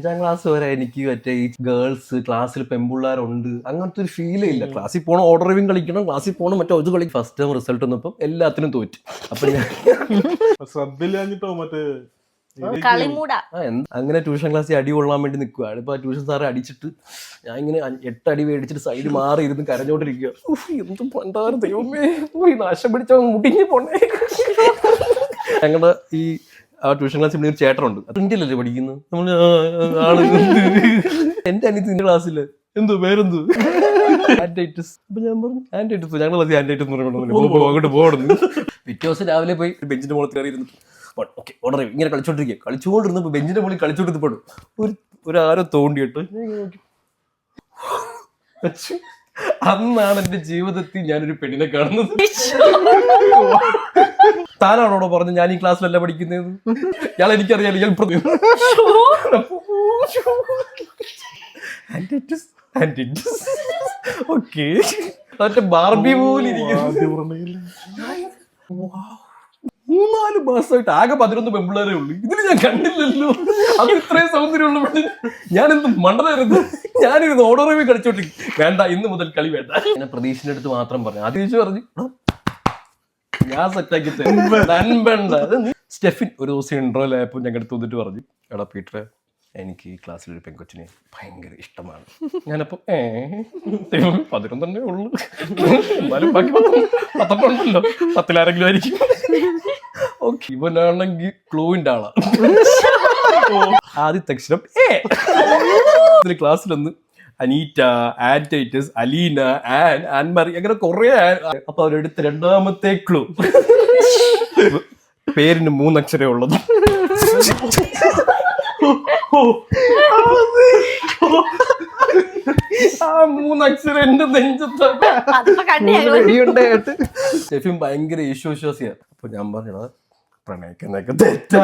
അഞ്ചാം ക്ലാസ് വരെ എനിക്ക് മറ്റേ ഈ ഗേൾസ് ക്ലാസ്സിൽ പെമ്പിള്ളേരുണ്ട് അങ്ങനത്തെ ഒരു ഫീലേ ഇല്ല. ക്ലാസ്സിൽ പോകണം ഓർഡർ ഓർഡറിവിങ് കളിക്കണം ക്ലാസ്സിൽ പോകണം മറ്റേ ഒരു കളിക്കും ഫസ്റ്റ് ടൈം റിസൾട്ട് വന്നപ്പം എല്ലാത്തിനും തോറ്റു. അപ്പൊ ഞാൻ ശ്രദ്ധയില്ലാഞ്ഞിട്ടോ മറ്റേ അങ്ങനെ ട്യൂഷൻ ക്ലാസ്സിൽ അടി കൊള്ളാൻ വേണ്ടി നിൽക്കുകയാണ് ഇപ്പൊ ട്യൂഷൻ സാറെ അടിച്ചിട്ട് ഞാൻ ഇങ്ങനെ എട്ട് അടി മേടിച്ചിട്ട് സൈഡ് മാറി ഇരുന്ന് കരഞ്ഞോണ്ടിരിക്കുക ഉഫ്, എന്ത് പണ്ടാറ് ദൈവമേ. നാശം പിടിച്ച മുടിഞ്ഞു പോണേ. ഞങ്ങളുടെ ഈ ആ ട്യൂഷൻ ക്ലാസ്സിൽ ഇവിടെ ഒരു ചേട്ടനുണ്ട്. പ്രിന്റിലല്ലേ പഠിക്കുന്നത് നമ്മൾ ആൾ എന്റെ അനിയത്തി നിന്റെ ക്ലാസ്സിൽ എന്തോ? പേരെന്തോ? അപ്പൊ ഞാൻ പറഞ്ഞു പോ, അങ്ങോട്ട് പോകണം പിറ്റേ ദിവസം രാവിലെ പോയി ബെഞ്ചിന്റെ മുകളിൽ കയറി ഇരുന്നു. ഓക്കെ ഓർഡർ ഇങ്ങനെ കളിച്ചോണ്ടിരിക്കുക. കളിച്ചുകൊണ്ടിരുന്നപ്പോൾ ബെഞ്ചിന്റെ മുകളിൽ കളിച്ചോണ്ടിരുന്നപ്പോൾ ഒരു ഒരു ആരോ തോണ്ടിയിട്ട് അന്നാണ് എന്റെ ജീവിതത്തിൽ ഞാനൊരു പെണ്ണിനെ കാണുന്നത്. താനാണോടോ പറഞ്ഞു ഞാൻ ഈ ക്ലാസ്സിലല്ല പഠിക്കുന്നത് ഇയാൾ എനിക്കറിയാം ഇയാൾ മറ്റേ ബാർബി മൂന്നാൽ മാസമായിട്ട് ആകെ പതിനൊന്ന് പെമ്പിള്ളേരേ ഉള്ളൂ. ഇതിന് ഞാൻ കണ്ടില്ലല്ലോ. അത് ഇത്രയും സൗന്ദര്യമുള്ള പെണ്ണിന് ഞാനെന്ത് മണ്ടനായിരുന്നു? ഞാനിരുന്ന് ഓടോറമി കളിച്ചോട്ടി വേണ്ട ഇന്ന് മുതൽ കളി വേണ്ട. ഞാൻ അടുത്ത് മാത്രം പറഞ്ഞു. ചോദിച്ചു പറഞ്ഞു "എടാ, ഞാൻ സെറ്റാക്കി തരണ്ട സ്റ്റെഫിൻ ഒരു ദിവസം ഇൻട്രോയിലായപ്പോൾ ഞങ്ങളുടെ അടുത്ത് വന്നിട്ട് പറഞ്ഞു എടാ പീറ്ററെ എനിക്ക് ഈ ക്ലാസ്സിൽ ഒരു പെൺകൊച്ചിനെ ഭയങ്കര ഇഷ്ടമാണ്. ഞാനപ്പോ ഏ? ദൈവമേ, പതിനൊന്നെണ്ണേ ഉള്ളൂ. എന്നാലും ബാക്കി പത്ത് പത്തൊക്കെ ഉണ്ടല്ലോ പത്തിലാരെങ്കിലും ആയിരിക്കും. ഓക്കെ ഇവനാണെങ്കിൽ ക്ലൂവിന്റെ ആളാ. ആദ്യത്തെ അക്ഷരം ഏ ക്ലാസ്സിലൊന്ന് അനീറ്റ ആന്റൈറ്റസ് അലീന ആൻ ആൻമറി അങ്ങനെ കുറെ അപ്പൊ അവരെടുത്ത് രണ്ടാമത്തെ ക്ലൂ പേരിന് മൂന്നക്ഷരേ ഉള്ളത് ആ മൂന്നക്ഷരം എന്റെ. ഷെഫിൻ ഭയങ്കര ഈശ്വവിശ്വാസിയാ അപ്പൊ ഞാൻ പറഞ്ഞത് പ്രണയിക്കുന്നൊക്കെ തെറ്റാ.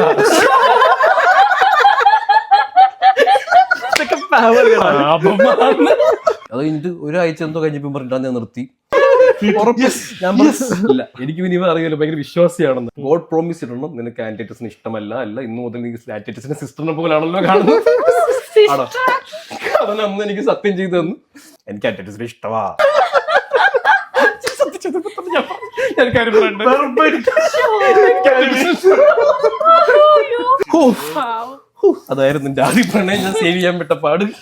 അത് കഴിഞ്ഞിട്ട് ഒരാഴ്ച എന്തോ കഴിഞ്ഞപ്പോ പറഞ്ഞിട്ടാ ഞാൻ നിർത്തി. ഞാൻ ഇല്ല എനിക്ക് ഇനി അറിയില്ല ഭയങ്കര വിശ്വാസിയാണെന്ന്. ഗോഡ് പ്രോമിസ് ഇടണം. നിനക്ക് ആന്റേറ്റസിന് ഇഷ്ടമല്ല അല്ല ഇന്ന് മുതൽ നീ ആന്റിറ്റസിനെ സിസ്റ്ററിനെ പോലാണല്ലോ കാണുന്നത്. ആണോ? അവൻ അന്ന് എനിക്ക് സത്യം ചെയ്തു തന്നു. എനിക്ക് ആന്റിറ്റസിനെ ഇഷ്ടമാ ഞാൻ അതായിരുന്നു ആദ്യ പ്രണയം. ഞാൻ സേവ് ചെയ്യാൻ പെട്ട പാട്.